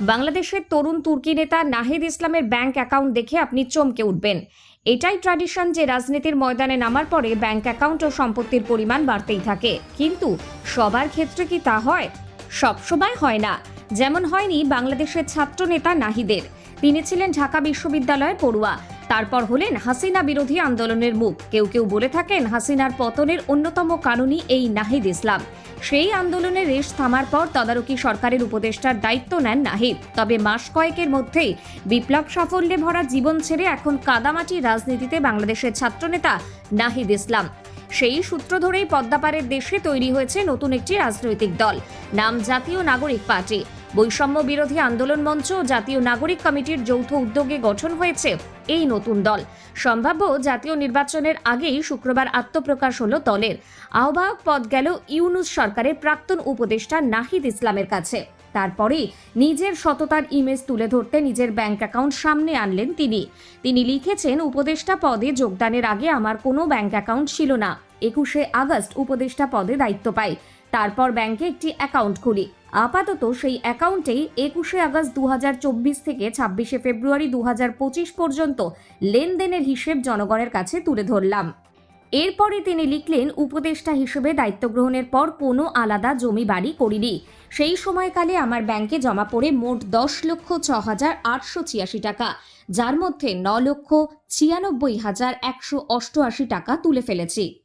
বাংলাদেশের তরুণ তুর্কি নেতা নাহিদ ইসলামের ব্যাংক অ্যাকাউন্ট দেখে আপনি চমকে উঠবেন। এটাই ট্র্যাডিশন যে রাজনীতির ময়দানে নামার পরে ব্যাংক অ্যাকাউন্ট ও সম্পত্তির পরিমাণ বাড়তেই থাকে। কিন্তু সবার ক্ষেত্রে কি তা হয়? সবসময় হয় না। যেমন হয়নি বাংলাদেশের ছাত্র নেতা নাহিদের। তিনি ছিলেন ঢাকা বিশ্ববিদ্যালয়ের পড়ুয়া। তারপর হলেন হাসিনা বিরোধী আন্দোলনের মুখ। কেউ কেউ বলে থাকেন হাসিনার পতনের অন্যতম কারণই এই নাহিদ ইসলাম। সেই আন্দোলনের রেশ থামার পর তদারকি সরকারের উপদেষ্টার দায়িত্ব নেন নাহিদ। তবে মাস কয়েকের মধ্যেই বিপ্লব সাফল্যে ভরা জীবন ছেড়ে এখন কাদামাটি রাজনীতিতে বাংলাদেশের ছাত্রনেতা নাহিদ ইসলাম। সেই সূত্র ধরেই পদ্মাপাড়ের দেশে তৈরি হয়েছে নতুন একটি রাজনৈতিক দল। নাম জাতীয় নাগরিক পার্টি। বৈষম্য বিরোধী আন্দোলন মঞ্চ ও জাতীয় নাগরিক কমিটির যৌথ উদ্যোগে গঠন হয়েছে এই নতুন দল। সম্ভাব্য জাতীয় নির্বাচনের আগেই শুক্রবার আত্মপ্রকাশ হলো দলের। আহ্বায়ক পদ গেল ইউনুস সরকারের প্রাক্তন উপদেষ্টা নাহিদ ইসলামের কাছে। তারপরে নিজের সততার ইমেজ তুলে ধরতে নিজের ব্যাংক অ্যাকাউন্ট সামনে আনলেন তিনি। তিনি লিখেছেন, উপদেষ্টা পদে যোগদানের আগে আমার কোনো ব্যাংক অ্যাকাউন্ট ছিল না। একুশে আগস্ট উপদেষ্টা পদে দায়িত্ব পাই। তারপর ব্যাংকে একটি অ্যাকাউন্ট খুলি। আপাতত সেই অ্যাকাউন্টেই একুশে আগস্ট দু হাজার চব্বিশ থেকে ছাব্বিশে ফেব্রুয়ারি দু হাজার পঁচিশ পর্যন্ত লেনদেনের হিসেব জনগণের কাছে তুলে ধরলাম। এরপরে তিনি লিখলেন, উপদেষ্টা হিসেবে দায়িত্ব গ্রহণের পর কোনো আলাদা জমি বাড়ি করিনি। সেই সময়কালে আমার ব্যাংকে জমা পড়ে মোট দশ লক্ষ ছ হাজার আটশো ছিয়াশি টাকা। যার মধ্যে ন লক্ষ ছিয়ানব্বই হাজার একশো অষ্টআশি টাকা তুলে ফেলেছি।